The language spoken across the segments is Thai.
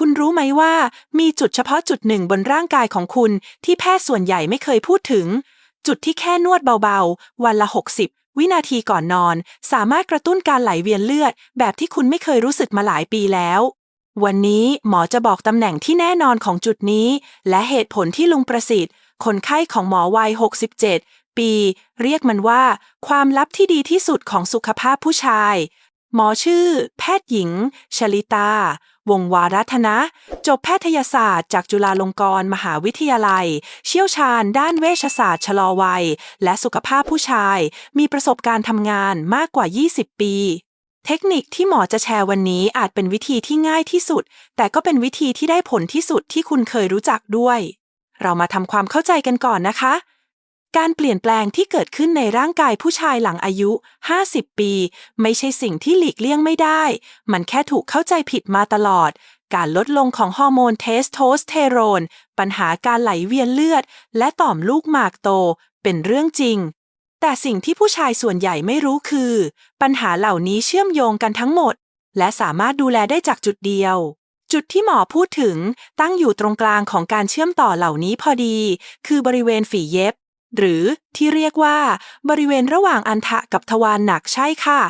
คุณรู้ไหมว่ามีจุดเฉพาะจุดหนึ่งบนร่างกายของคุณที่แพทย์ส่วนใหญ่ไม่เคยพูดถึง จุดที่แค่นวดเบาๆ วันละ 60 วินาทีก่อนนอน สามารถกระตุ้นการไหลเวียนเลือด แบบที่คุณไม่เคยรู้สึกมาหลายปีแล้ว วันนี้หมอจะบอกตำแหน่งที่แน่นอนของจุดนี้ และเหตุผลที่ลุงประสิทธิ์ คนไข้ของหมอวัย 67 ปี เรียกมันว่า ความลับที่ดีที่สุดของสุขภาพผู้ชาย หมอชื่อ แพทย์หญิง ชลิตา วงวารัธนะ จบแพทยศาสตร์ จากจุฬาลงกรณ์มหาวิทยาลัย เชี่ยวชาญด้านเวชศาสตร์ชะลอวัย และสุขภาพผู้ชาย มีประสบการณ์ทำงานมากกว่า 20 ปีเทคนิคที่หมอจะแชร์วันนี้อาจเป็นวิธีที่ง่ายที่สุด แต่ก็เป็นวิธีที่ได้ผลที่สุดที่คุณเคยรู้จักด้วย เรามาทำความเข้าใจกันก่อนนะคะ การเปลี่ยนแปลงที่เกิดขึ้นในร่างกายผู้ชายหลังอายุ 50 ปี ไม่ใช่สิ่งที่หลีกเลี่ยงไม่ได้ มันแค่ถูกเข้าใจผิดมาตลอด การลดลงของฮอร์โมนเทสโทสเตอโรน ปัญหาการไหลเวียนเลือด และต่อมลูกหมากโต เป็นเรื่องจริง แต่สิ่งที่ผู้ชายส่วนใหญ่ไม่รู้คือ ปัญหาเหล่านี้เชื่อมโยงกันทั้งหมด และสามารถดูแลได้จากจุดเดียวจุดที่หมอพูดถึงตั้งอยู่ตรงกลางของการเชื่อมต่อเหล่านี้พอดี คือบริเวณฝีเย็บ หรือที่เรียกว่าบริเวณระหว่างอันทะกับทวารหนักใช่ค่ะ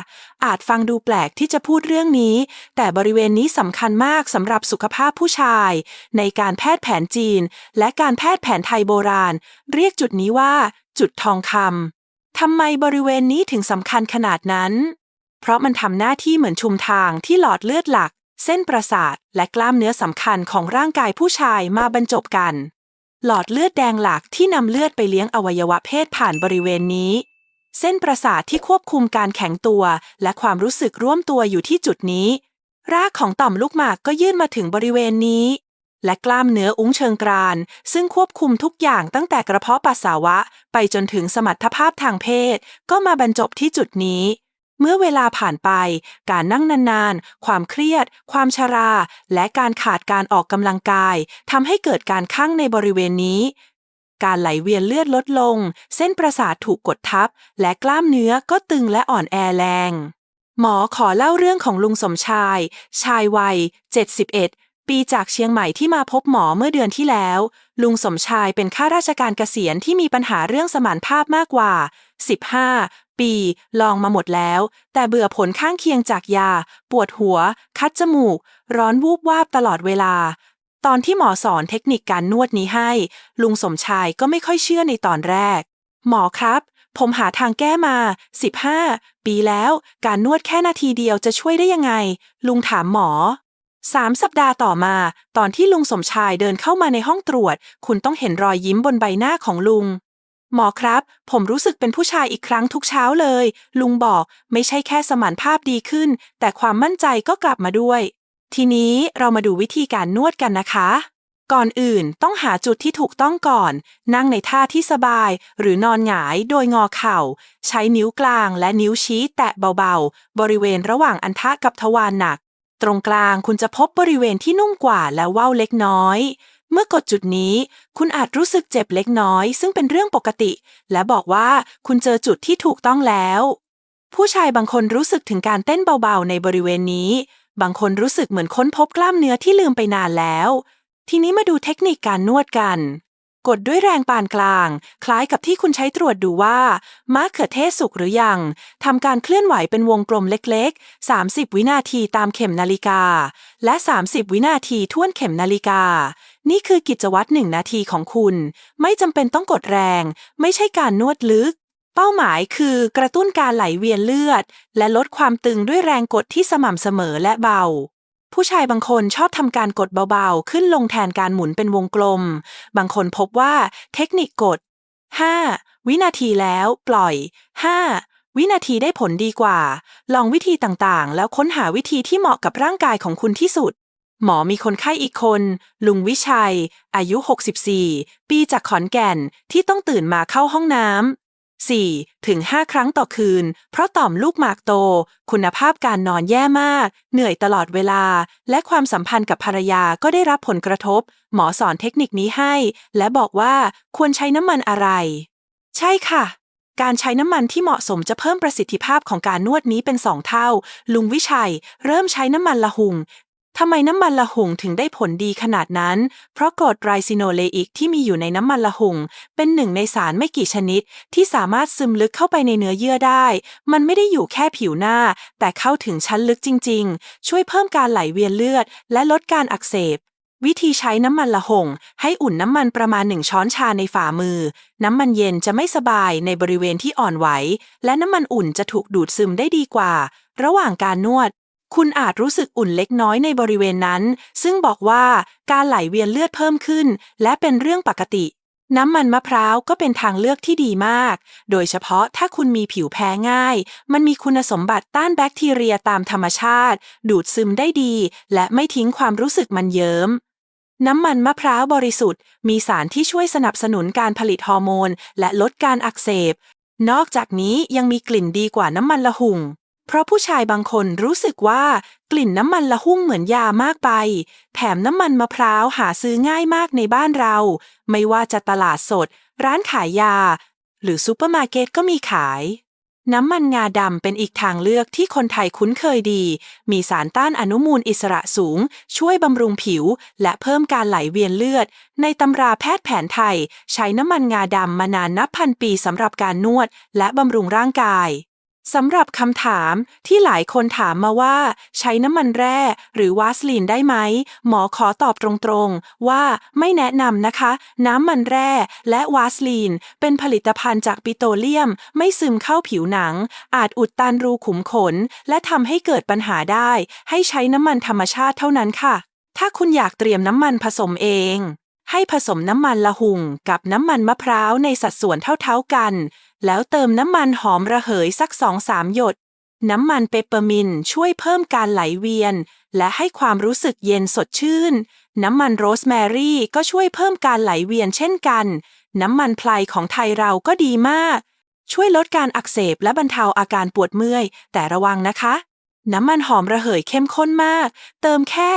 อาจฟังดูแปลกที่จะพูดเรื่องนี้ แต่บริเวณนี้สำคัญมากสำหรับสุขภาพผู้ชาย ในการแพทย์แผนจีน และการแพทย์แผนไทยโบราณ เรียกจุดนี้ว่า จุดทองคำทำไมบริเวณนี้ถึงสำคัญขนาดนั้น เพราะมันทำหน้าที่เหมือนชุมทางที่หลอดเลือดหลัก เส้นประสาท และกล้ามเนื้อสำคัญของร่างกายผู้ชายมาบรรจบกัน หลอดเลือดแดงหลักที่นำเลือดไปเลี้ยงอวัยวะเพศผ่านบริเวณนี้ เส้นประสาทที่ควบคุมการแข็งตัว และความรู้สึกร่วมตัวอยู่ที่จุดนี้ รากของต่อมลูกหมากก็ยื่นมาถึงบริเวณนี้ และกล้ามเนื้ออุ้งเชิงกราน ซึ่งควบคุมทุกอย่างตั้งแต่กระเพาะปัสสาวะ ไปจนถึงสมรรถภาพทางเพศ ก็มาบรรจบที่จุดนี้ เมื่อเวลาผ่านไป การนั่งนานๆ ความเครียด ความชรา และการขาดการออกกำลังกายทำให้เกิดการข้างในบริเวณนี้ การไหลเวียนเลือดลดลง เส้นประสาทถูกกดทับ และกล้ามเนื้อก็ตึงและอ่อนแอแรง หมอขอเล่าเรื่องของลุงสมชาย ชายวัย 71 ปีจากเชียงใหม่ที่มาพบหมอเมื่อเดือนที่แล้ว ลุงสมชายเป็นข้าราชการเกษียณที่มีปัญหาเรื่องสมานภาพมากกว่า 15 ปี ลองมาหมดแล้ว แต่เบื่อผลข้างเคียงจากยา ปวดหัว คัดจมูก ร้อนวูบวาบตลอดเวลา ตอนที่หมอสอนเทคนิคการนวดนี้ให้ ลุงสมชายก็ไม่ค่อยเชื่อในตอนแรก หมอครับ ผมหาทางแก้มา 15 ปีแล้ว การนวดแค่นาทีเดียวจะช่วยได้ยังไง ลุงถามหมอสามสัปดาห์ต่อมา ตอนที่ลุงสมชายเดินเข้ามาในห้องตรวจ คุณต้องเห็นรอยยิ้มบนใบหน้าของลุง หมอครับ ผมรู้สึกเป็นผู้ชายอีกครั้งทุกเช้าเลย ลุงบอกไม่ใช่แค่สมานภาพดีขึ้น แต่ความมั่นใจก็กลับมาด้วย ทีนี้เรามาดูวิธีการนวดกันนะคะ ก่อนอื่นต้องหาจุดที่ถูกต้องก่อน นั่งในท่าที่สบาย หรือนอนหงายโดยงอเข่า ใช้นิ้วกลางและนิ้วชี้แตะเบาๆ บริเวณระหว่างอันทะกับทวารหนัก ตรงกลางคุณจะพบบริเวณที่นุ่มกว่าและเว้าเล็กน้อย เมื่อกดจุดนี้ คุณอาจรู้สึกเจ็บเล็กน้อย ซึ่งเป็นเรื่องปกติ และบอกว่าคุณเจอจุดที่ถูกต้องแล้ว ผู้ชายบางคนรู้สึกถึงการเต้นเบาๆในบริเวณนี้ บางคนรู้สึกเหมือนค้นพบกล้ามเนื้อที่ลืมไปนานแล้ว ทีนี้มาดูเทคนิคการนวดกัน กดด้วยแรงปานกลาง คล้ายกับที่คุณใช้ตรวจดูว่ามะเขือเทศสุกหรือยังทำการเคลื่อนไหวเป็นวงกลมเล็กๆ 30 วินาทีตามเข็มนาฬิกา และ 30 วินาทีท่วนเข็มนาฬิกา นี่คือกิจวัตรหนึ่งนาทีของคุณ ไม่จำเป็นต้องกดแรง ไม่ใช่การนวดลึก เป้าหมายคือกระตุ้นการไหลเวียนเลือด และลดความตึงด้วยแรงกดที่สม่ำเสมอและเบา ผู้ชายบางคนชอบทำการกดเบาๆ ขึ้นลงแทนการหมุนเป็นวงกลม บางคนพบว่าเทคนิคกด 5 วินาทีแล้วปล่อย 5 วินาทีได้ผลดีกว่า ลองวิธีต่างๆ แล้วค้นหาวิธีที่เหมาะกับร่างกายของคุณที่สุด หมอมีคนไข้อีกคน ลุงวิชัย อายุ 64 ปีจากขอนแก่นที่ต้องตื่นมาเข้าห้องน้ำ 4. ถึง 5 ครั้งต่อคืน เพราะต่อมลูกหมากโต คุณภาพการนอนแย่มาก เหนื่อยตลอดเวลา และความสัมพันธ์กับภรรยาก็ได้รับผลกระทบ หมอสอนเทคนิคนี้ให้ และบอกว่าควรใช้น้ำมันอะไร ใช่ค่ะการใช้น้ำมันที่เหมาะสมจะเพิ่มประสิทธิภาพของการนวดนี้เป็นสองเท่า ลุงวิชัย เริ่มใช้น้ำมันละหุง ทำไมน้ำมันละหุ่งถึงได้ผลดีขนาดนั้น เพราะกรดไรซิโนเลอิกที่มีอยู่ในน้ำมันละหุ่งเป็นหนึ่งในสารไม่กี่ชนิด ที่สามารถซึมลึกเข้าไปในเนื้อเยื่อได้ มันไม่ได้อยู่แค่ผิวหน้า แต่เข้าถึงชั้นลึกจริง ๆ ช่วยเพิ่มการไหลเวียนเลือด และลดการอักเสบวิธีใช้น้ำมันละหง ให้อุ่นน้ำมันประมาณหนึ่งช้อนชาในฝ่ามือ น้ำมันเย็นจะไม่สบายในบริเวณที่อ่อนไหว และน้ำมันอุ่นจะถูกดูดซึมได้ดีกว่า ระหว่างการนวด คุณอาจรู้สึกอุ่นเล็กน้อยในบริเวณนั้น ซึ่งบอกว่าการไหลเวียนเลือดเพิ่มขึ้น และเป็นเรื่องปกติ น้ำมันมะพร้าวก็เป็นทางเลือกที่ดีมาก โดยเฉพาะถ้าคุณมีผิวแพ้ง่าย มันมีคุณสมบัติต้านแบคทีเรียตามธรรมชาติ ดูดซึมได้ดี และไม่ทิ้งความรู้สึกมันเยิ้มน้ำมันมะพร้าวบริสุทธิ์ มีสารที่ช่วยสนับสนุนการผลิตฮอร์โมน และลดการอักเสบ นอกจากนี้ยังมีกลิ่นดีกว่าน้ำมันละหุ่ง เพราะผู้ชายบางคนรู้สึกว่ากลิ่นน้ำมันละหุ่งเหมือนยามากไป แถมน้ำมันมะพร้าวหาซื้อง่ายมากในบ้านเรา ไม่ว่าจะตลาดสด ร้านขายยา หรือซูเปอร์มาร์เก็ตก็มีขาย น้ำมันงาดำเป็นอีกทางเลือกที่คนไทยคุ้นเคยดี มีสารต้านอนุมูลอิสระสูง ช่วยบำรุงผิว และเพิ่มการไหลเวียนเลือด ในตำราแพทย์แผนไทย ใช้น้ำมันงาดำมานานนับพันปีสำหรับการนวด และบำรุงร่างกาย สำหรับคำถามที่หลายคนถามมาว่า ใช้น้ำมันแร่หรือวาสลีนได้ไหม หมอขอตอบตรงๆ ว่าไม่แนะนำนะคะ น้ำมันแร่และวาสลีน เป็นผลิตภัณฑ์จากปิโตรเลียม ไม่ซึมเข้าผิวหนัง อาจอุดตันรูขุมขน และทำให้เกิดปัญหาได้ ให้ใช้น้ำมันธรรมชาติเท่านั้นค่ะ ถ้าคุณอยากเตรียมน้ำมันผสมเอง ให้ผสมน้ำมันละหุ่งกับน้ำมันมะพร้าวในสัดส่วนเท่าๆกัน แล้วเติมน้ำมันหอมระเหยสักสองสามหยด น้ำมันเปปเปอร์มินช่วยเพิ่มการไหลเวียน และให้ความรู้สึกเย็นสดชื่น น้ำมันโรสแมรี่ก็ช่วยเพิ่มการไหลเวียนเช่นกัน น้ำมันไพรของไทยเราก็ดีมาก ช่วยลดการอักเสบและบรรเทาอาการปวดเมื่อย แต่ระวังนะคะ น้ำมันหอมระเหยเข้มข้นมาก เติมแค่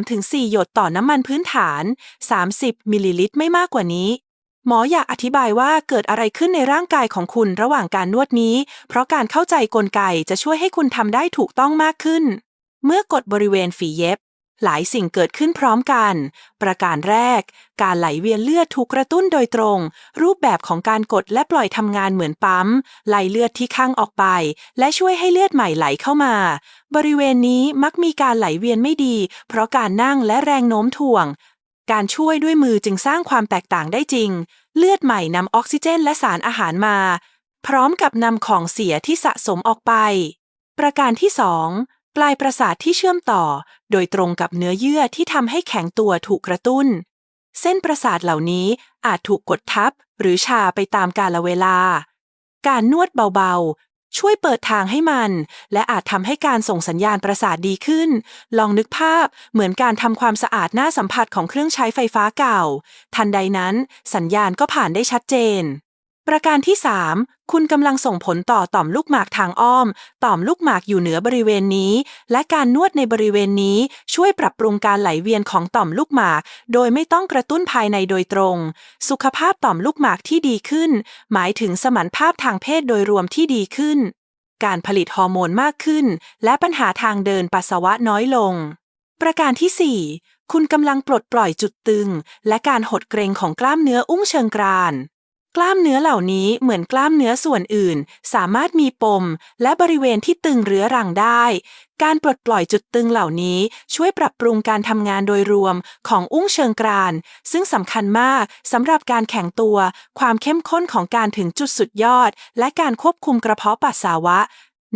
3-4 หยดต่อน้ำมันพื้นฐาน 30 มิลลิลิตรไม่มากกว่านี้ หมออยากอธิบายว่าเกิดอะไรขึ้นในร่างกายของคุณระหว่างการนวดนี้ เพราะการเข้าใจกลไกจะช่วยให้คุณทำได้ถูกต้องมากขึ้น เมื่อกดบริเวณฝีเย็บ หลายสิ่งเกิดขึ้นพร้อมกัน ประการแรก การไหลเวียนเลือดถูกกระตุ้นโดยตรง รูปแบบของการกดและปล่อยทำงานเหมือนปั๊มไหลเลือดที่ข้างออกไป และช่วยให้เลือดใหม่ไหลเข้ามา บริเวณนี้มักมีการไหลเวียนไม่ดี เพราะการนั่งและแรงโน้มถ่วง การช่วยด้วยมือจึงสร้างความแตกต่างได้จริง เลือดใหม่นำออกซิเจนและสารอาหารมา พร้อมกับนำของเสียที่สะสมออกไป ประการที่ 2 ปลายประสาทที่เชื่อมต่อ โดยตรงกับเนื้อเยื่อที่ทำให้แข็งตัวถูกกระตุ้น เส้นประสาทเหล่านี้อาจถูกกดทับ หรือชาไปตามกาลเวลา การนวดเบาๆ ช่วยเปิดทางให้มัน และอาจทำให้การส่งสัญญาณประสาทดีขึ้น ลองนึกภาพเหมือนการทำความสะอาดหน้าสัมผัสของเครื่องใช้ไฟฟ้าเก่า ทันใดนั้น สัญญาณก็ผ่านได้ชัดเจน ประการที่ 3 คุณกำลังส่งผลต่อต่อมลูกหมากทางอ้อม ต่อมลูกหมากอยู่เหนือบริเวณนี้ และการนวดในบริเวณนี้ช่วยปรับปรุงการไหลเวียนของต่อมลูกหมาก โดยไม่ต้องกระตุ้นภายในโดยตรง สุขภาพต่อมลูกหมากที่ดีขึ้น หมายถึงสมรรถภาพทางเพศโดยรวมที่ดีขึ้น การผลิตฮอร์โมนมากขึ้น และปัญหาทางเดินปัสสาวะน้อยลง ประการที่ 4 คุณกำลังปลดปล่อยจุดตึง และการหดเกรงของกล้ามเนื้ออุ้งเชิงกราน กล้ามเนื้อเหล่านี้เหมือนกล้ามเนื้อส่วนอื่น สามารถมีปม และบริเวณที่ตึงเรื้อรังได้ การปลดปล่อยจุดตึงเหล่านี้ช่วยปรับปรุงการทำงานโดยรวมของอุ้งเชิงกราน ซึ่งสำคัญมากสำหรับการแข็งตัว ความเข้มข้นของการถึงจุดสุดยอด และการควบคุมกระเพาะปัสสาวะ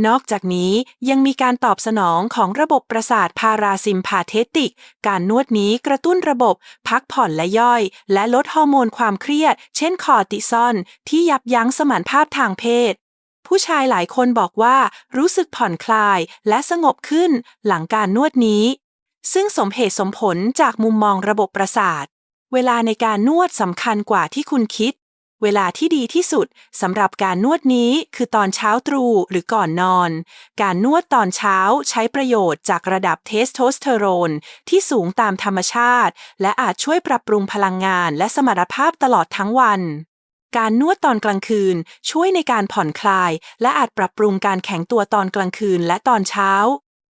นอกจากนี้ยังมีการตอบสนองของระบบประสาทพาราซิมพาเทติก การนวดนี้กระตุ้นระบบ พักผ่อนและย่อย และลดฮอร์โมนความเครียด เช่นคอร์ติซอลที่ยับยั้งสมรรถภาพทางเพศ ผู้ชายหลายคนบอกว่ารู้สึกผ่อนคลายและสงบขึ้นหลังการนวดนี้ ซึ่งสมเหตุสมผลจากมุมมองระบบประสาท เวลาในการนวดสำคัญกว่าที่คุณคิด เวลาที่ดีที่สุดสำหรับการนวดนี้คือตอนเช้าตรู่หรือก่อนนอน การนวดตอนเช้าใช้ประโยชน์จากระดับเทสโทสเตอโรนที่สูงตามธรรมชาติ และอาจช่วยปรับปรุงพลังงานและสมรรถภาพตลอดทั้งวันการนวดตอนกลางคืน ช่วยในการผ่อนคลาย และอาจปรับปรุงการแข็งตัวตอนกลางคืนและตอนเช้า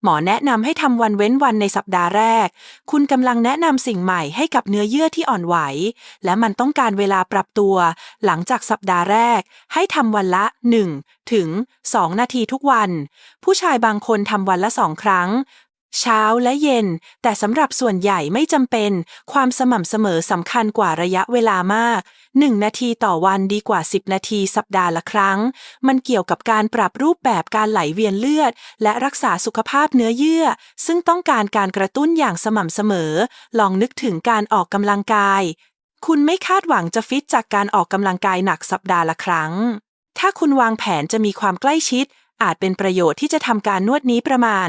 หมอแนะนำให้ทำวันเว้นวันในสัปดาห์แรก คุณกำลังแนะนำสิ่งใหม่ให้กับเนื้อเยื่อที่อ่อนไหว และมันต้องการเวลาปรับตัว หลังจากสัปดาห์แรก ให้ทำวันละ 1 ถึง 2 นาทีทุกวัน ผู้ชายบางคนทำวันละสองครั้ง เช้าและเย็น แต่สำหรับส่วนใหญ่ไม่จำเป็น ความสม่ำเสมอสำคัญกว่าระยะเวลามาก 1 นาทีต่อวันดีกว่า 10 นาทีสัปดาห์ละครั้ง มันเกี่ยวกับการปรับรูปแบบการไหลเวียนเลือด และรักษาสุขภาพเนื้อเยื่อ ซึ่งต้องการการกระตุ้นอย่างสม่ำเสมอ ลองนึกถึงการออกกำลังกาย คุณไม่คาดหวังจะฟิตจากการออกกำลังกายหนักสัปดาห์ละครั้ง ถ้าคุณวางแผนจะมีความใกล้ชิด อาจเป็นประโยชน์ที่จะทำการนวดนี้ประมาณ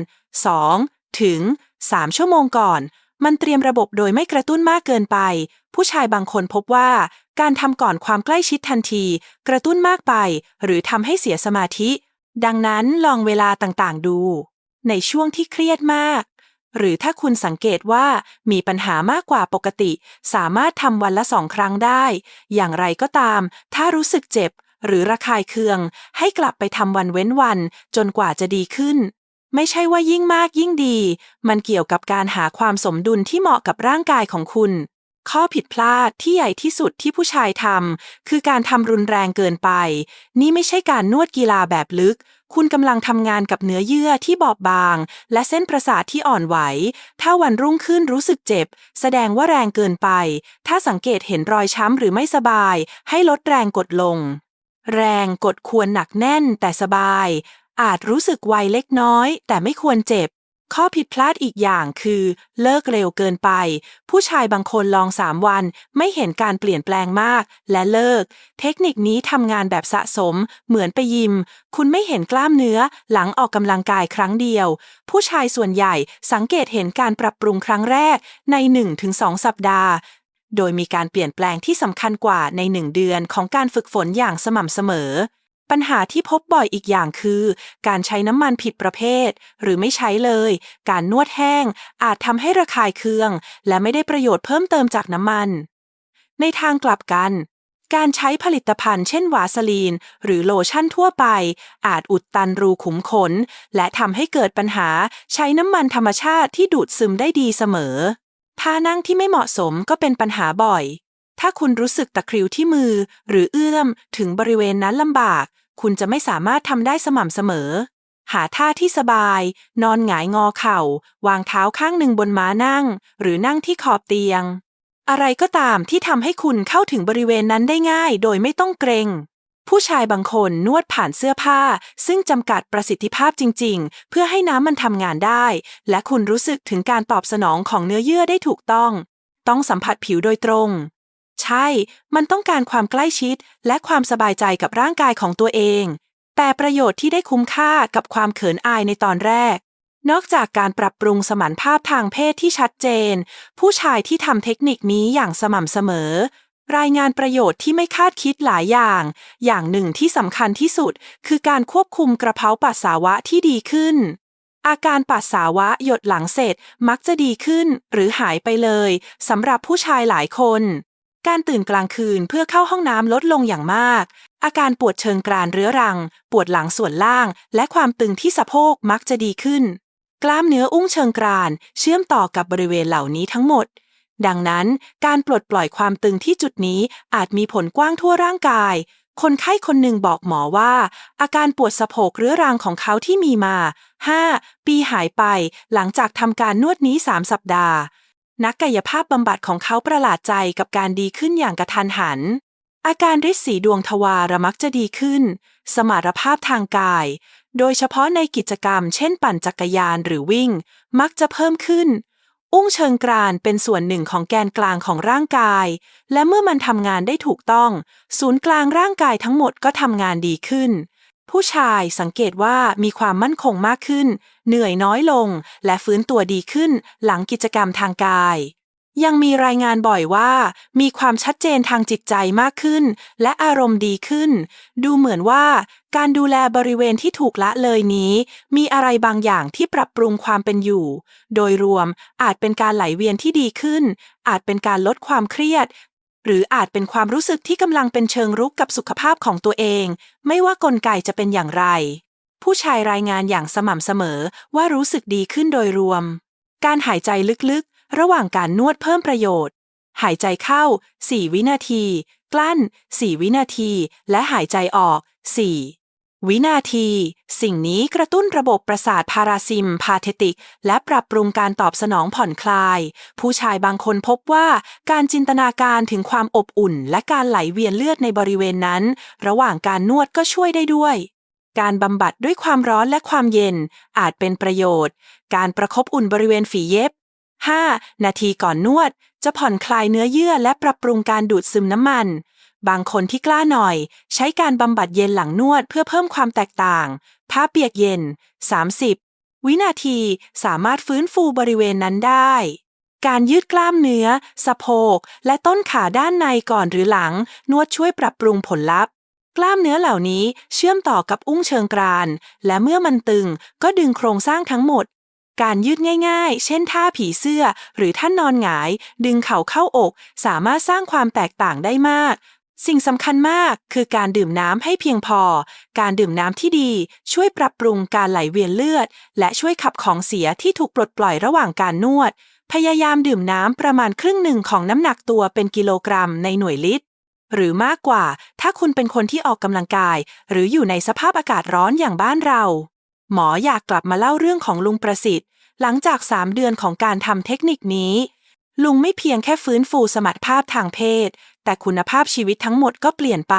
2 ถึง 3 ชั่วโมงก่อน มันเตรียมระบบโดยไม่กระตุ้นมากเกินไป ผู้ชายบางคนพบว่า การทำก่อนความใกล้ชิดทันที กระตุ้นมากไป หรือทำให้เสียสมาธิ ดังนั้นลองเวลาต่างๆดู ในช่วงที่เครียดมาก หรือถ้าคุณสังเกตว่ามีปัญหามากกว่าปกติ สามารถทำวันละสองครั้งได้ อย่างไรก็ตาม ถ้ารู้สึกเจ็บ หรือระคายเคือง ให้กลับไปทำวันเว้นวัน จนกว่าจะดีขึ้น ไม่ใช่ว่ายิ่งมากยิ่งดี มันเกี่ยวกับการหาความสมดุลที่เหมาะกับร่างกายของคุณ ข้อผิดพลาดที่ใหญ่ที่สุดที่ผู้ชายทำคือการทำรุนแรงเกินไป นี่ไม่ใช่การนวดกีฬาแบบลึก คุณกำลังทำงานกับเนื้อเยื่อที่บอบบาง และเส้นประสาทที่อ่อนไหว ถ้าวันรุ่งขึ้นรู้สึกเจ็บ แสดงว่าแรงเกินไป ถ้าสังเกตเห็นรอยช้ำหรือไม่สบาย ให้ลดแรงกดลงแรงกดควรหนักแน่นแต่สบาย อาจรู้สึกไวเล็กน้อย แต่ไม่ควรเจ็บ ข้อผิดพลาดอีกอย่างคือ เลิกเร็วเกินไป ผู้ชายบางคนลองสามวัน ไม่เห็นการเปลี่ยนแปลงมาก และเลิก เทคนิคนี้ทำงานแบบสะสม เหมือนไปยิม คุณไม่เห็นกล้ามเนื้อ หลังออกกำลังกายครั้งเดียว ผู้ชายส่วนใหญ่สังเกตเห็นการปรับปรุงครั้งแรกใน 1-2 สัปดาห์โดยมีการเปลี่ยนแปลงที่สำคัญกว่าในหนึ่งเดือนของการฝึกฝนอย่างสม่ำเสมอ ปัญหาที่พบบ่อยอีกอย่างคือ การใช้น้ำมันผิดประเภท หรือไม่ใช้เลย การนวดแห้ง อาจทำให้ระคายเคือง และไม่ได้ประโยชน์เพิ่มเติมจากน้ำมัน ในทางกลับกัน การใช้ผลิตภัณฑ์เช่นวาสลีน หรือโลชั่นทั่วไป อาจอุดตันรูขุมขน และทำให้เกิดปัญหาใช้น้ำมันธรรมชาติที่ดูดซึมได้ดีเสมอท่านั่งที่ไม่เหมาะสมก็เป็นปัญหาบ่อยถ้าคุณรู้สึกตะคริวที่มือ หรือเอื้อมถึงบริเวณนั้นลำบาก คุณจะไม่สามารถทำได้สม่ำเสมอ หาท่าที่สบาย นอนหงายงอเข่า วางเท้าข้างหนึ่งบนม้านั่ง หรือนั่งที่ขอบเตียง อะไรก็ตามที่ทำให้คุณเข้าถึงบริเวณนั้นได้ง่าย โดยไม่ต้องเกรงผู้ชายบางคนนวดผ่านเสื้อผ้า ซึ่งจำกัดประสิทธิภาพจริง ๆ เพื่อให้น้ำมันทำงานได้ และคุณรู้สึกถึงการตอบสนองของเนื้อเยื่อได้ถูกต้อง ต้องสัมผัสผิวโดยตรง ใช่ มันต้องการความใกล้ชิดและความสบายใจกับร่างกายของตัวเอง แต่ประโยชน์ที่ได้คุ้มค่ากับความเขินอายในตอนแรก นอกจากการปรับปรุงสมรรถภาพทางเพศที่ชัดเจน ผู้ชายที่ทำเทคนิคนี้อย่างสม่ำเสมอ รายงานประโยชน์ที่ไม่คาดคิดหลายอย่าง อย่างหนึ่งที่สำคัญที่สุด คือการควบคุมกระเพาะปัสสาวะที่ดีขึ้นอาการปัสสาวะหยดหลังเสร็จมักจะดีขึ้นหรือหายไปเลยสำหรับผู้ชายหลายคน การตื่นกลางคืนเพื่อเข้าห้องน้ำลดลงอย่างมาก อาการปวดเชิงกรานเรื้อรัง ปวดหลังส่วนล่าง และความตึงที่สะโพกมักจะดีขึ้น กล้ามเนื้ออุ้งเชิงกราน เชื่อมต่อกับบริเวณเหล่านี้ทั้งหมด ดังนั้นการปลดปล่อยความตึงที่จุดนี้อาจมีผลกว้างทั่วร่างกาย คนไข้คนหนึ่งบอกหมอว่า อาการปวดสะโพกเรื้อรังของเขาที่มีมา 5 ปีหายไปหลังจากทำการนวดนี้ 3 สัปดาห์ นักกายภาพบำบัดของเขาประหลาดใจกับการดีขึ้นอย่างกระทันหัน อาการริดสีดวงทวารมักจะดีขึ้น สมรรถภาพทางกาย โดยเฉพาะในกิจกรรมเช่นปั่นจักรยานหรือวิ่ง มักจะเพิ่มขึ้น อุ้งเชิงกรานเป็นส่วนหนึ่งของแกนกลางของร่างกาย และเมื่อมันทำงานได้ถูกต้อง ศูนย์กลางร่างกายทั้งหมดก็ทำงานดีขึ้น ผู้ชายสังเกตว่ามีความมั่นคงมากขึ้น เหนื่อยน้อยลง และฟื้นตัวดีขึ้นหลังกิจกรรมทางกาย ยังมีรายงานบ่อยว่า มีความชัดเจนทางจิตใจมากขึ้น และอารมณ์ดีขึ้น ดูเหมือนว่า การดูแลบริเวณที่ถูกละเลยนี้ มีอะไรบางอย่างที่ปรับปรุงความเป็นอยู่ โดยรวมอาจเป็นการไหลเวียนที่ดีขึ้น อาจเป็นการลดความเครียด หรืออาจเป็นความรู้สึกที่กำลังเป็นเชิงรุกกับสุขภาพของตัวเอง ไม่ว่ากลไกจะเป็นอย่างไร ผู้ชายรายงานอย่างสม่ำเสมอว่ารู้สึกดีขึ้นโดยรวม การหายใจลึกๆ ระหว่างการนวดเพิ่มประโยชน์ หายใจเข้า 4 วินาที กลั้น 4 วินาที และหายใจออก 4 วินาที สิ่งนี้กระตุ้นระบบประสาทพาราซิมพาเทติก และปรับปรุงการตอบสนองผ่อนคลาย ผู้ชายบางคนพบว่าการจินตนาการถึงความอบอุ่น และการไหลเวียนเลือดในบริเวณนั้น ระหว่างการนวดก็ช่วยได้ด้วย การบำบัดด้วยความร้อนและความเย็น อาจเป็นประโยชน์ การประคบอุ่นบริเวณฝีเย็บ 5. นาทีก่อนนวด จะผ่อนคลายเนื้อเยื่อและปรับปรุงการดูดซึมน้ำมัน บางคนที่กล้าหน่อย ใช้การบำบัดเย็นหลังนวดเพื่อเพิ่มความแตกต่าง ผ้าเปียกเย็น 30 วินาทีสามารถฟื้นฟูบริเวณนั้นได้ การยืดกล้ามเนื้อ สะโพก และต้นขาด้านในก่อนหรือหลัง นวดช่วยปรับปรุงผลลัพธ์ กล้ามเนื้อเหล่านี้เชื่อมต่อกับอุ้งเชิงกราน และเมื่อมันตึงก็ดึงโครงสร้างทั้งหมดการยืดง่ายๆ เช่นท่าผีเสื้อ หรือท่านนอนหงาย ดึงเข่าเข้าอก สามารถสร้างความแตกต่างได้มาก สิ่งสำคัญมากคือการดื่มน้ำให้เพียงพอ การดื่มน้ำที่ดี ช่วยปรับปรุงการไหลเวียนเลือด และช่วยขับของเสียที่ถูกปลดปล่อยระหว่างการนวด พยายามดื่มน้ำประมาณครึ่งหนึ่งของน้ำหนักตัวเป็นกิโลกรัมในหน่วยลิตร หรือมากกว่าถ้าคุณเป็นคนที่ออกกำลังกาย หรืออยู่ในสภาพอากาศร้อนอย่างบ้านเรา หมออยากกลับมาเล่าเรื่องของลุงประสิทธิ์ หลังจากสามเดือนของการทำเทคนิคนี้ลุงไม่เพียงแค่ฟื้นฟูสมรรถภาพทางเพศ แต่คุณภาพชีวิตทั้งหมดก็เปลี่ยนไป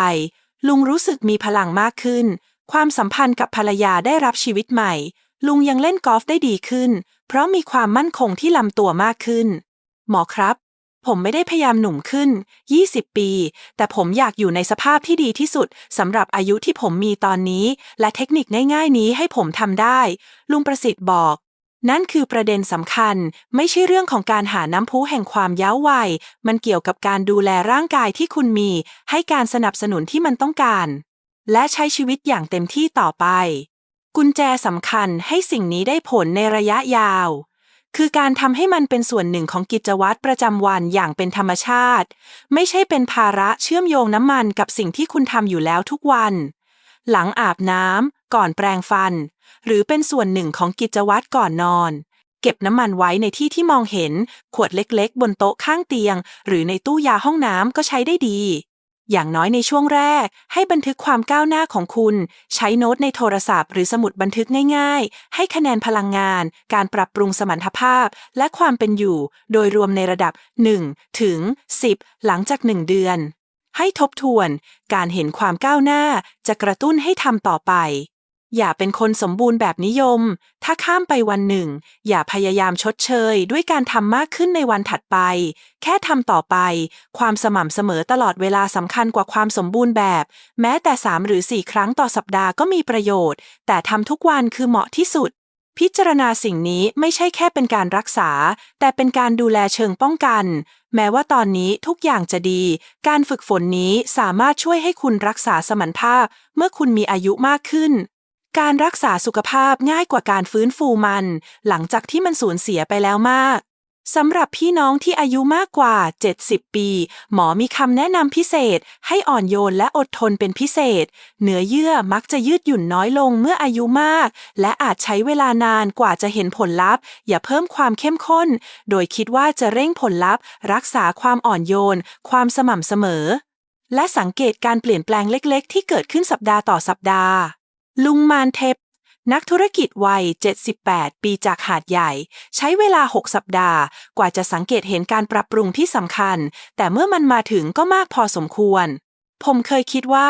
ลุงรู้สึกมีพลังมากขึ้น ความสัมพันธ์กับภรรยาได้รับชีวิตใหม่ ลุงยังเล่นกอล์ฟได้ดีขึ้น เพราะมีความมั่นคงที่ลำตัวมากขึ้น หมอครับ ผมไม่ได้พยายามหนุ่มขึ้น 20 ปี แต่ผมอยากอยู่ในสภาพที่ดีที่สุดสำหรับอายุที่ผมมีตอนนี้ และเทคนิคง่ายๆนี้ให้ผมทำได้ ลุงประสิทธิ์บอก นั่นคือประเด็นสำคัญ ไม่ใช่เรื่องของการหาน้ำพุแห่งความเย้าวัย มันเกี่ยวกับการดูแลร่างกายที่คุณมี ให้การสนับสนุนที่มันต้องการ และใช้ชีวิตอย่างเต็มที่ต่อไป กุญแจสำคัญให้สิ่งนี้ได้ผลในระยะยาว คือการทำให้มันเป็นส่วนหนึ่งของกิจวัตรประจำวันอย่างเป็นธรรมชาติ ไม่ใช่เป็นภาระเชื่อมโยงน้ำมันกับสิ่งที่คุณทำอยู่แล้วทุกวัน หลังอาบน้ำ ก่อนแปรงฟัน หรือเป็นส่วนหนึ่งของกิจวัตรก่อนนอน เก็บน้ำมันไว้ในที่ที่มองเห็น ขวดเล็กๆ บนโต๊ะข้างเตียง หรือในตู้ยาห้องน้ำก็ใช้ได้ดี อย่างน้อยในช่วงแรก ให้บันทึกความก้าวหน้าของคุณ ใช้โน้ตในโทรศัพท์หรือสมุดบันทึกง่าย ๆ ให้คะแนนพลังงาน การปรับปรุงสมรรถภาพ และความเป็นอยู่ โดยรวมในระดับ 1 ถึง 10 หลังจาก 1 เดือนให้ทบทวน การเห็นความก้าวหน้าจะกระตุ้นให้ทำต่อไป อย่าเป็นคนสมบูรณ์แบบนิยม ถ้าข้ามไปวันหนึ่ง อย่าพยายามชดเชย ด้วยการทำมากขึ้นในวันถัดไป แค่ทำต่อไป ความสม่ำเสมอตลอดเวลาสำคัญกว่าความสมบูรณ์แบบ แม้แต่3หรือ4ครั้งต่อสัปดาห์ก็มีประโยชน์ แต่ทำทุกวันคือเหมาะที่สุด พิจารณาสิ่งนี้ไม่ใช่แค่เป็นการรักษา แต่เป็นการดูแลเชิงป้องกัน แม้ว่าตอนนี้ทุกอย่างจะดี การฝึกฝนนี้สามารถช่วยให้คุณรักษาสมรรถภาพ เมื่อคุณมีอายุมากขึ้น การรักษาสุขภาพง่ายกว่าการฟื้นฟูมัน หลังจากที่มันสูญเสียไปแล้วมากสำหรับพี่น้องที่อายุมากกว่า 70 ปี หมอมีคำแนะนำพิเศษ ให้อ่อนโยนและอดทนเป็นพิเศษ เนื้อเยื่อมักจะยืดหยุ่นน้อยลงเมื่ออายุมาก และอาจใช้เวลานานกว่าจะเห็นผลลัพธ์ อย่าเพิ่มความเข้มข้น โดยคิดว่าจะเร่งผลลัพธ์ รักษาความอ่อนโยน ความสม่ำเสมอ และสังเกตการเปลี่ยนแปลงเล็ก ๆ ที่เกิดขึ้นสัปดาห์ต่อสัปดาห์ ลุงมานเทปนักธุรกิจวัย 78 ปีจากหาดใหญ่ ใช้เวลา 6 สัปดาห์ กว่าจะสังเกตเห็นการปรับปรุงที่สำคัญ แต่เมื่อมันมาถึงก็มากพอสมควร ผมเคยคิดว่า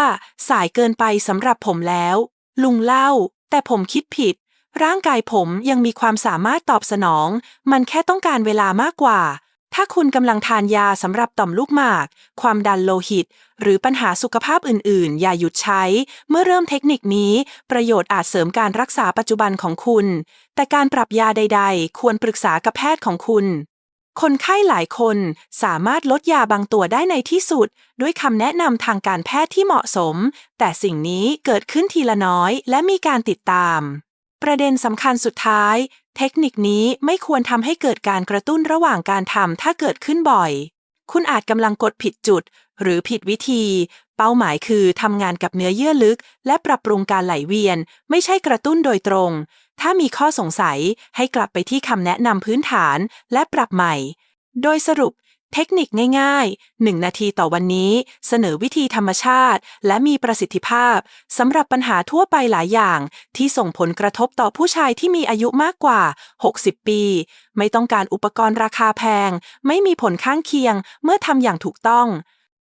สายเกินไปสำหรับผมแล้ว ลุงเล่า แต่ผมคิดผิด ร่างกายผมยังมีความสามารถตอบสนอง มันแค่ต้องการเวลามากกว่า ถ้าคุณกำลังทานยาสำหรับต่อมลูกหมาก ความดันโลหิต หรือปัญหาสุขภาพอื่น ๆ อย่าหยุดใช้ เมื่อเริ่มเทคนิคนี้ ประโยชน์อาจเสริมการรักษาปัจจุบันของคุณ แต่การปรับยาใด ๆ ควรปรึกษากับแพทย์ของคุณ คนไข้หลายคนสามารถลดยาบางตัวได้ในที่สุด ด้วยคำแนะนำทางการแพทย์ที่เหมาะสม แต่สิ่งนี้เกิดขึ้นทีละน้อย และมีการติดตามประเด็นสำคัญสุดท้าย เทคนิคนี้ไม่ควรทำให้เกิดการกระตุ้นระหว่างการทำถ้าเกิดขึ้นบ่อย คุณอาจกำลังกดผิดจุด หรือผิดวิธี เป้าหมายคือทำงานกับเนื้อเยื่อลึก และปรับปรุงการไหลเวียน ไม่ใช่กระตุ้นโดยตรง ถ้ามีข้อสงสัยให้กลับไปที่คำแนะนำพื้นฐานและปรับใหม่ โดยสรุป เทคนิคง่ายๆ 1 นาทีต่อวันนี้เสนอวิธีธรรมชาติ และมีประสิทธิภาพสำหรับปัญหาทั่วไปหลายอย่าง ที่ส่งผลกระทบต่อผู้ชายที่มีอายุมากกว่า 60 ปี ไม่ต้องการอุปกรณ์ราคาแพง ไม่มีผลข้างเคียงเมื่อทำอย่างถูกต้อง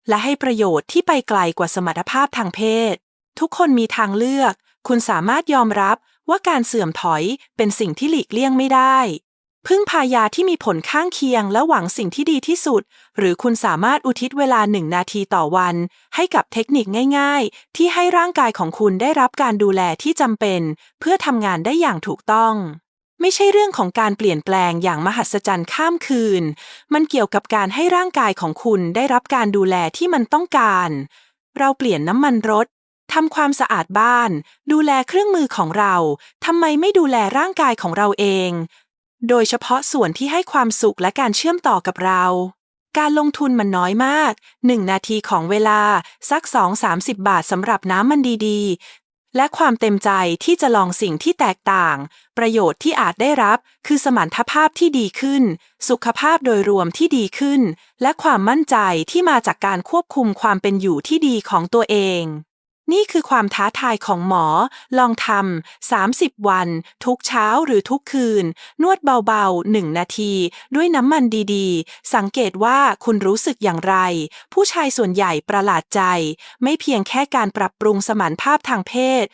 และให้ประโยชน์ที่ไปไกลกว่าสมรรถภาพทางเพศ ทุกคนมีทางเลือก คุณสามารถยอมรับว่าการเสื่อมถอยเป็นสิ่งที่หลีกเลี่ยงไม่ได้ พึ่งพายาที่มีผลข้างเคียงและหวังสิ่งที่ดีที่สุด หรือคุณสามารถอุทิศเวลาหนึ่งนาทีต่อวัน ให้กับเทคนิคง่าย ๆ ที่ให้ร่างกายของคุณได้รับการดูแลที่จำเป็น เพื่อทำงานได้อย่างถูกต้อง ไม่ใช่เรื่องของการเปลี่ยนแปลงอย่างมหัศจรรย์ข้ามคืน มันเกี่ยวกับการให้ร่างกายของคุณได้รับการดูแลที่มันต้องการ เราเปลี่ยนน้ำมันรถทำความสะอาดบ้าน ดูแลเครื่องมือของเราทำไมไม่ดูแลร่างกายของเราเอง โดยเฉพาะส่วนที่ให้ความสุขและการเชื่อมต่อกับเรา การลงทุนมันน้อยมาก 1 นาทีของเวลาสัก 2-30 บาทสำหรับน้ำมันดีๆ และความเต็มใจที่จะลองสิ่งที่แตกต่าง ประโยชน์ที่อาจได้รับ คือสมรรถภาพที่ดีขึ้น สุขภาพโดยรวมที่ดีขึ้น และความมั่นใจที่มาจากการควบคุมความเป็นอยู่ที่ดีของตัวเอง นี่คือความท้าทายของหมอ ลองทำ 30 วัน ทุกเช้าหรือทุกคืน นวดเบาๆ1นาที ด้วยน้ำมันดีๆ สังเกตว่าคุณรู้สึกอย่างไร ผู้ชายส่วนใหญ่ประหลาดใจ ไม่เพียงแค่การปรับปรุงสมรรถภาพทางเพศ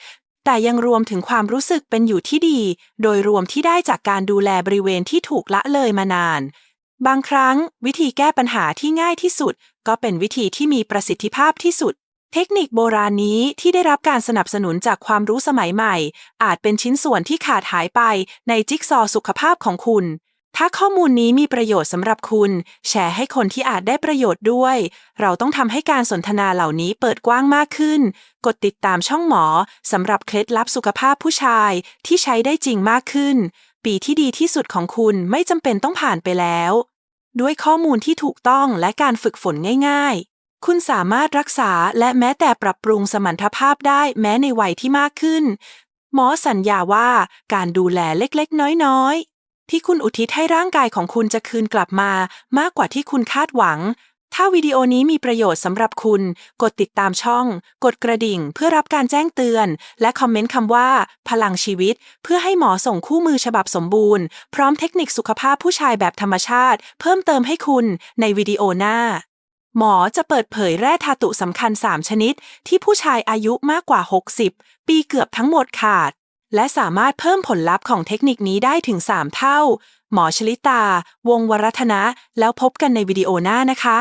แต่ยังรวมถึงความรู้สึกเป็นอยู่ที่ดี โดยรวมที่ได้จากการดูแลบริเวณที่ถูกละเลยมานานบางครั้งวิธีแก้ปัญหาที่ง่ายที่สุด ก็เป็นวิธีที่มีประสิทธิภาพที่สุด เทคนิคโบราณนี้ที่ได้รับการสนับสนุนจากความรู้สมัยใหม่ อาจเป็นชิ้นส่วนที่ขาดหายไปในจิ๊กซอว์สุขภาพของคุณ ถ้าข้อมูลนี้มีประโยชน์สำหรับคุณ แชร์ให้คนที่อาจได้ประโยชน์ด้วย เราต้องทำให้การสนทนาเหล่านี้เปิดกว้างมากขึ้น กดติดตามช่องหมอสำหรับเคล็ดลับสุขภาพผู้ชายที่ใช้ได้จริงมากขึ้น ปีที่ดีที่สุดของคุณไม่จำเป็นต้องผ่านไปแล้ว ด้วยข้อมูลที่ถูกต้องและการฝึกฝนง่าย ๆ คุณสามารถรักษาและแม้แต่ปรับปรุงสมรรถภาพได้แม้ในวัยที่มากขึ้น หมอสัญญาว่าการดูแลเล็กๆ น้อยๆ ที่คุณอุทิศให้ร่างกายของคุณจะคืนกลับมามากกว่าที่คุณคาดหวัง ถ้าวิดีโอนี้มีประโยชน์สำหรับคุณ กดติดตามช่อง กดกระดิ่งเพื่อรับการแจ้งเตือน และคอมเมนต์คำว่า พลังชีวิต เพื่อให้หมอส่งคู่มือฉบับสมบูรณ์ พร้อมเทคนิคสุขภาพผู้ชายแบบธรรมชาติ เพิ่มเติมให้คุณในวิดีโอหน้า หมอจะเปิดเผยแร่ธาตุสำคัญ 3 ชนิด ที่ผู้ชายอายุมากกว่า 60 ปีเกือบทั้งหมดขาด และสามารถเพิ่มผลลัพธ์ของเทคนิคนี้ได้ถึง 3 เท่า หมอชลิตา วงวรัธนะ แล้วพบกันในวิดีโอหน้านะคะ